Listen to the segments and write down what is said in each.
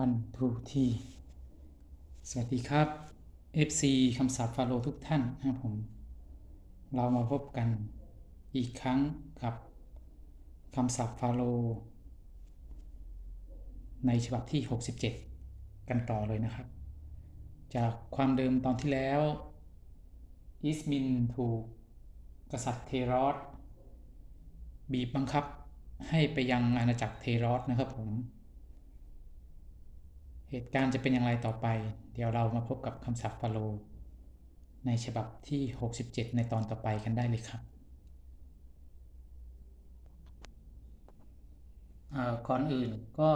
วันทูทีสวัสดีครับ FC คำศัพท์ฟาโรทุกท่านนะครับผม เรามาพบกันอีกครั้งกับคำศัพท์ฟาโรในฉบับที่ 67 กันต่อเลยนะครับ จากความเดิมตอนที่แล้วอิสมินถูกกษัตริย์เทรอสบีบบังคับให้ไปยังอาณาจักรเทรอสนะครับผม เหตุการณ์จะเป็นอย่างไรต่อไป เดี๋ยวเรามาพบกับคำศัพท์ฟาโรห์ในฉบับที่ 67 ในตอนต่อไปกันได้เลยครับก่อนอื่นก็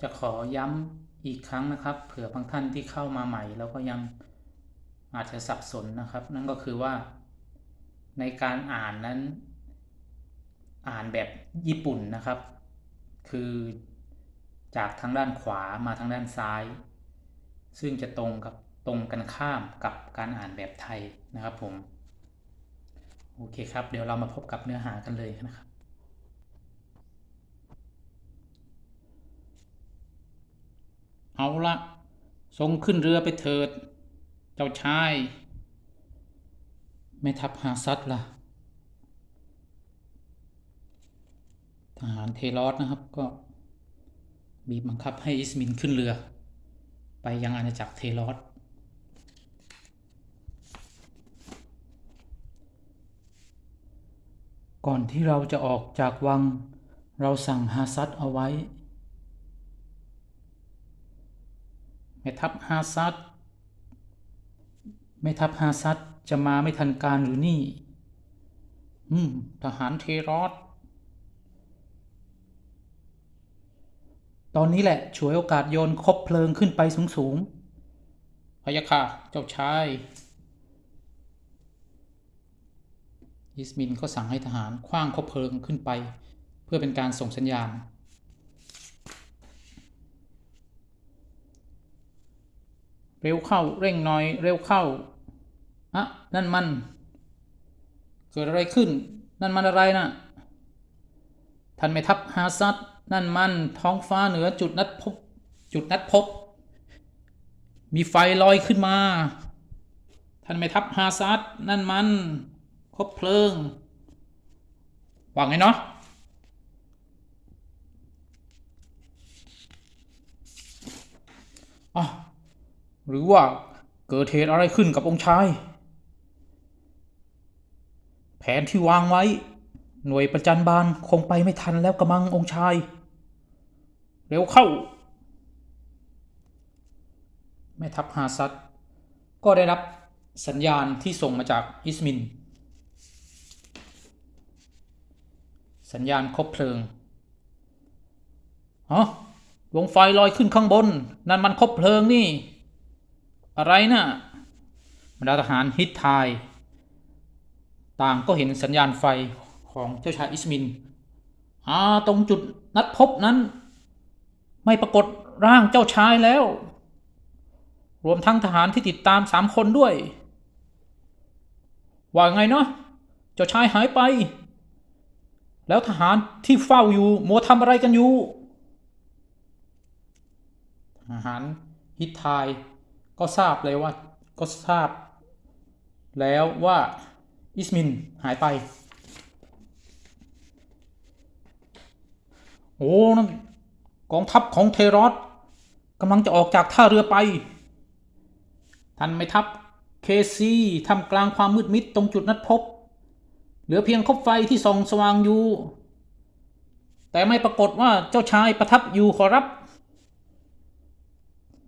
จะขอย้ำอีกครั้งนะครับ เผื่อบางท่านที่เข้ามาใหม่ แล้วก็ยังอาจจะสับสนนะครับ นั่นก็คือว่าในการอ่านนั้น อ่านแบบญี่ปุ่นนะครับ คือ จากทางด้านขวามาทางด้านซ้าย ซึ่งจะตรงกับตรงกันข้ามกับการอ่านแบบไทยนะครับผม โอเคครับ เดี๋ยวเรามาพบกับเนื้อหากันเลยนะครับ เอาละทรงขึ้นเรือไปเถิด เจ้าชายไม่ทับหาซัดล่ะ ทหารเทรอสนะครับก็ บีบบังคับให้อิสมินขึ้นเรือ ไปยังอาณาจักรเทรอสก่อนที่เราจะออกจากวัง เราสั่งฮาซัดเอาไว้ แม่ทัพฮาซัดแม่ทัพฮาซัดจะมาไม่ทันการหรือนี่ อืม ทหารเทรอส ตอนนี้แหละฉวยโอกาสโยนคบเพลิงขึ้นไปสูงๆพะยะค่ะ เจ้าชาย อิสมินก็สั่งให้ทหารคว้างคบเพลิงขึ้นไป เพื่อเป็นการส่งสัญญาณ เร็วเข้าเร่งหน่อย เร็วเข้าอะนั่นมัน เกิดอะไรขึ้น นั่นมันอะไรนะ่ะท่านไม่ทัพฮาซัด นั่นมันท้องฟ้าเหนือจุดนัดพบ จุดนัดพบ มีไฟลอยขึ้นมา ท่านไม่ทัพฮาซัดนั่นมันคบเพลิงว่าไงเนาะอ๋อหรือว่าเกิดเหตุอะไรขึ้นกับองค์ชาย แผนที่วางไว้ หน่วยประจันบานคงไปไม่ทันแล้วกระมังองค์ชาย เร็วเข้า แม่ทัพฮาซัดก็ได้รับสัญญาณที่ส่งมาจากอิสมิน สัญญาณคบเพลิงฮะดวงไฟลอยขึ้นข้างบน นั่นมันคบเพลิงนี่ อะไรนะ่ะบรรดาทหารฮิตไทยต่างก็เห็นสัญญาณไฟของเจ้าชายอิสมินอ่าตรงจุดนัดพบนั้น ไม่ปรากฏร่างเจ้าชายแล้ว รวมทั้งทหารที่ติดตามสามคนด้วย ว่าไงเนาะเจ้าชายหายไป แล้วทหารที่เฝ้าอยู่มัวทำอะไรกันอยู่ทหารฮิตไทยก็ทราบเลยว่าก็ทราบ แล้วว่าอิสมินหายไป โอ้นั่น กองทัพของเทรอสกำลังจะออกจากท่าเรือไปท่านไม่ทัพ เคซีทำกลางความมืดมิดตรงจุดนัดพบ เหลือเพียงคบไฟที่ส่องสว่างอยู่ แต่ไม่ปรากฏว่าเจ้าชายประทับอยู่ขอรับ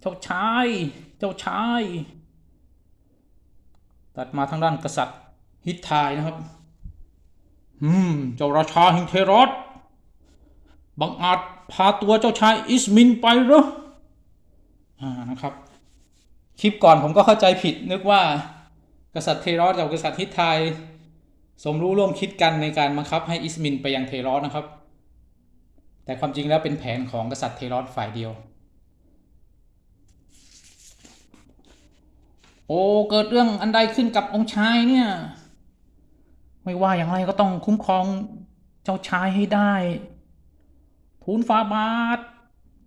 เจ้าชาย เจ้าชาย ตัดมาทางด้านกษัตริย์ฮิตไทยนะครับ อืม เจ้าราชาแห่งเทรอสบังอาจ พาตัวเจ้าชายอิสมินไปหรออ่านะครับ คลิปก่อนผมก็เข้าใจผิดนึกว่ากษัตริย์เทรอสกับกษัตริย์ฮิตไทย สมรู้ร่วมคิดกันในการบังคับให้อิสมินไปยังเทรอสนะครับ แต่ความจริงแล้วเป็นแผนของกษัตริย์เทรอสฝ่ายเดียว โอ้เกิดเรื่องอันใดขึ้นกับองค์ชายเนี่ย ไม่ว่าอย่างไรก็ต้องคุ้มครองเจ้าชายให้ได้ ทูลฟาบาท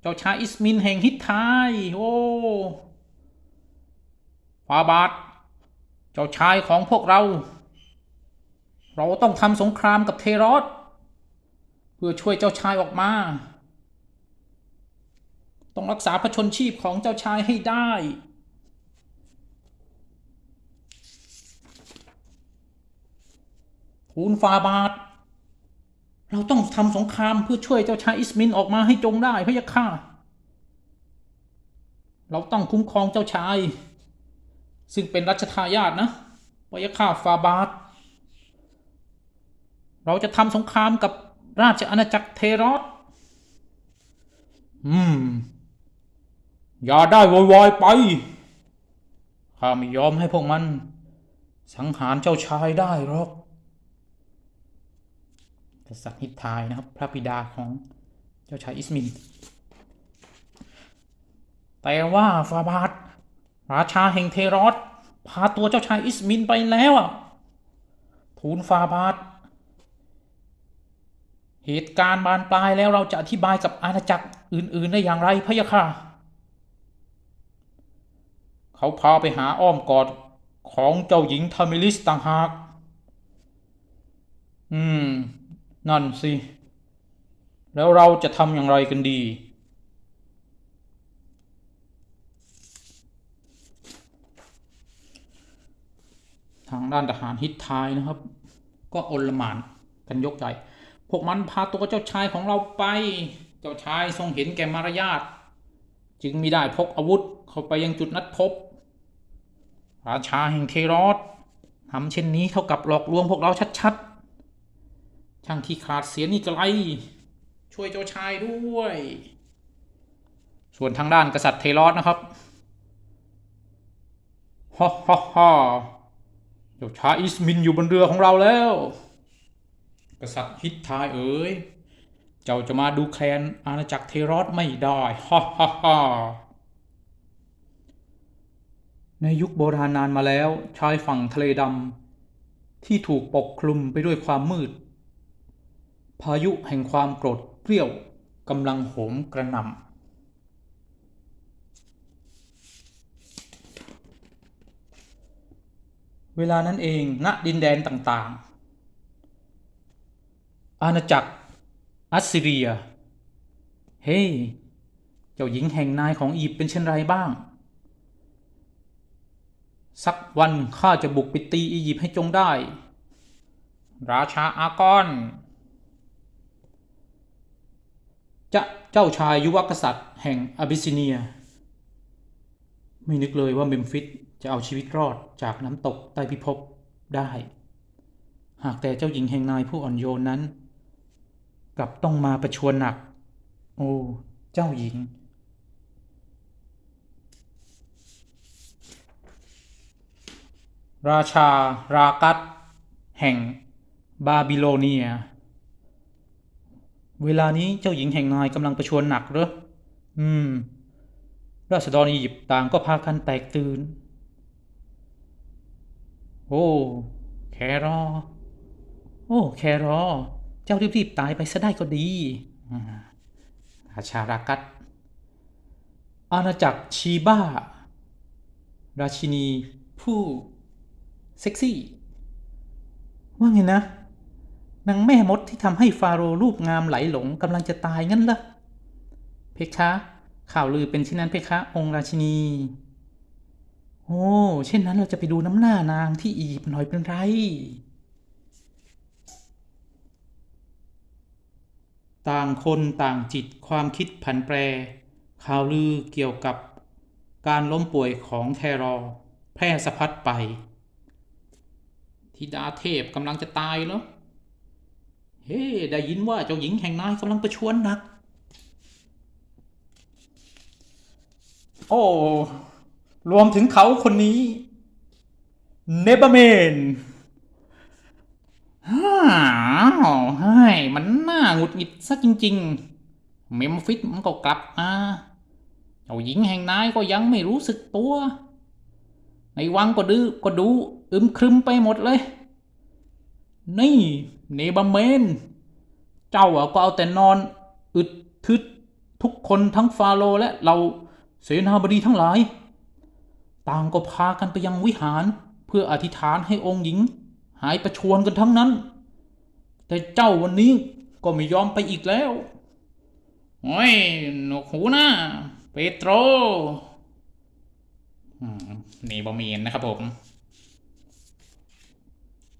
เจ้าชายอิสมินแห่งฮิตไทยโอ้ฟาบาท เจ้าชายของพวกเรา เราต้องทำสงครามกับเทรอสเพื่อช่วยเจ้าชายออกมา ต้องรักษาพระชนชีพของเจ้าชายให้ได้ทูลฟาบาท เราต้องทำสงครามเพื่อช่วยเจ้าชายอิสมินออกมาให้จงได้พะยะค่ะ เราต้องคุ้มครองเจ้าชาย ซึ่งเป็นรัชทายาทนะพะยะค่ะฟาบาทเราจะทำสงครามกับราชอาณาจักรเทรอสอืม อย่าได้โวยวายไป ข้าไม่ยอมให้พวกมัน สังหารเจ้าชายได้หรอก กษัตริย์ฮิตไทยนะครับ พระบิดาของเจ้าชายอิสมิน แต่ว่าฟาบาทราชาแห่งเทรอสพาตัวเจ้าชายอิสมินไปแล้วอะทูลฟาบาทเหตุการณ์บานปลายแล้วเราจะอธิบายกับอาณาจักรอื่น ๆ ได้อย่างไรพะยะค่ะ เขาพาไปหาอ้อมกอดของเจ้าหญิงทามิลิสต่างหาก อืม นั่นสิ แล้วเราจะทำอย่างไรกันดีทางด้านทหารฮิตไทยนะครับ ก็อลหมานกันยกใหญ่ พวกมันพาตัวเจ้าชายของเราไป เจ้าชายทรงเห็นแก่มารยาทจึงม่ได้พกอาวุธเข้าไปยังจุดนัดพบ ราชาแห่งเทรอสทำเช่นนี้เท่ากับหลอกลวงพวกเราชัด ช่างที่ขาดเสียนี่กระไรช่วยเจ้าชายด้วย ส่วนทางด้านกษัตริย์เทรอสนะครับฮ่าฮ่าฮ่าเจ้าชายอิสมินอยู่บนเรือของเราแล้ว กษัตริย์ฮิตไทยเอ๋ยเจ้าจะมาดูแคลนอาณาจักรเทรอสไม่ได้ฮ่าฮ่าฮ่าในยุคโบราณนานมาแล้วชายฝั่งทะเลดำที่ถูกปกคลุมไปด้วยความมืด พายุแห่งความโกรธเกรี้ยวกำลังโหมกระหน่ำเวลานั้นเองณดินแดนต่างๆ อาณาจักร อัสซีเรีย เฮ้เจ้าหญิงแห่งนายของอียิปต์เป็นเช่นไรบ้าง สักวันข้าจะบุกไปตีอียิปต์ให้จงได้ ราชาอากอน จะเจ้าชายยุวกษัตริย์แห่งอาบิสซิเนีย ไม่นึกเลยว่าเมมฟิสจะเอาชีวิตรอดจากน้ำตกใต้พิภพได้ หากแต่เจ้าหญิงแห่งนายผู้อ่อนโยนนั้น กลับต้องมาประชวรหนัก โอ้เจ้าหญิง ราชารากัตแห่งบาบิโลเนีย เวลานี้เจ้าหญิงแห่งนายกำลังประชวรหนักเหรออืม ราษฎรอียิปต์ต่างก็พากันแตกตื่น โอ้ แครอ โอ้ แครอ เจ้ารีบๆตายไปซะได้ก็ดีอาราชารากัตอาณาจักรชีบ้า ราชินี ผู้ เซ็กซี่ ว่าไงนะ นางแม่มดที่ทำให้ฟาโรห์รูปงามไหลหลงกำลังจะตายงั้นละเพคะ ข่าวลือเป็นเช่นนั้นเพคะ องค์ราชินี โอ้ เช่นนั้นเราจะไปดูน้ำหน้านางที่อียิปต์หน่อยเป็นไร ต่างคนต่างจิตความคิดผันแปร ข่าวลือเกี่ยวกับการล้มป่วยของแครอ แพร่สะพัดไป ธิดาเทพกำลังจะตายแล้ว เฮ้ ได้ยินว่าเจ้าหญิงแห่งนายกำลังประชวรหนัก โอ้ รวมถึงเขาคนนี้ เนบเมนฮ่าวเฮ้มันน่าหงุดหงิดซะจริง ๆ เมมฟิสมันก็กลับมาเจ้าหญิงแห่งนายก็ยังไม่รู้สึกตัว ในวังก็ดื้อก็ดู อึมครึมไปหมดเลย นี่ เนบเมน เจ้าก็เอาแต่นอน อึดทึดทุกคนทั้งฟาโรและเราเสนาบดีทั้งหลาย ต่างก็พากันไปยังวิหารเพื่ออธิษฐานให้องค์หญิง หายประชวนกันทั้งนั้น แต่เจ้าวันนี้ก็ไม่ยอมไปอีกแล้วโอ้ยหนวกหูนะเปโตรนี่บอมีนนะครับผม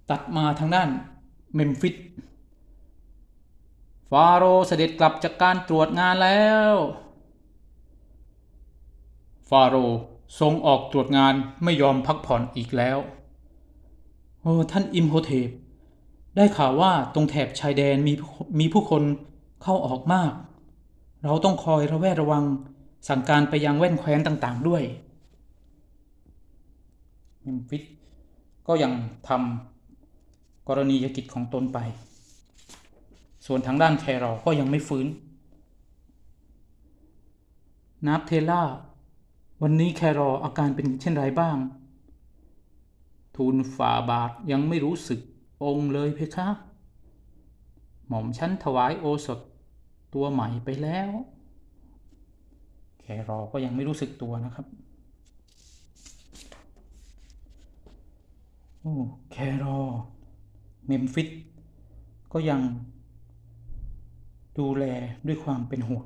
ตัดมาทางด้าน เมมฟิสฟาโรห์เสด็จกลับจากการตรวจงานแล้ว ฟาโรห์ทรงออกตรวจงานไม่ยอมพักผ่อนอีกแล้ว โอ้ท่านอิมโฮเทป ได้ข่าวว่าตรงแถบชายแดนมีมีผู้คนเข้าออกมาก เราต้องคอยระแวดระวังสั่งการไปยังแว่นแคว้นต่างๆด้วยเมมฟิสก็ยังทำ กรณียกิจของตนไป ส่วนทางด้านแครอก็ยังไม่ฟื้น นับเทล่า วันนี้แครออาการเป็นเช่นไรบ้าง ทูลฝ่าบาทยังไม่รู้สึกองเลยเพคะ หม่อมชั้นถวายโอสถตัวใหม่ไปแล้ว แครอก็ยังไม่รู้สึกตัวนะครับโอ้แครอ เมมฟิสก็ยังดูแลด้วยความเป็นห่วง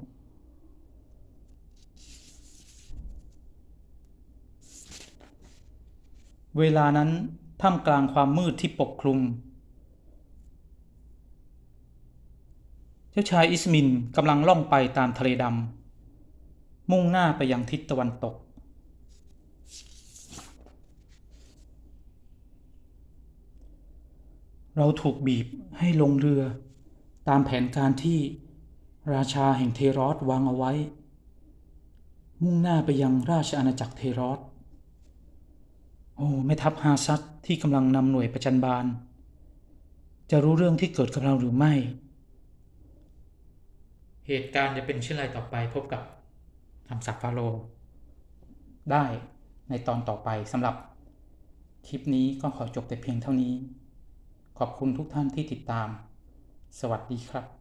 เวลานั้นท่ามกลางความมืดที่ปกคลุม เจ้าชายอิสมินกำลังล่องไปตามทะเลดำ มุ่งหน้าไปยังทิศตะวันตก เราถูกบีบให้ลงเรือ ตามแผนการที่ราชาแห่งเทรอสวางเอาไว้ มุ่งหน้าไปยังราชอาณาจักรเทรอสโอ้แม่ทัพฮาซัดที่กำลังนำหน่วยประจันบานจะรู้เรื่องที่เกิดกับเราหรือไม่ เหตุการณ์จะเป็นเช่นไรต่อไปพบกับคำสักฟาโร ได้ในตอนต่อไปสำหรับคลิปนี้ก็ขอจบแต่เพียงเท่านี้ ขอบคุณทุกท่านที่ติดตาม สวัสดีครับ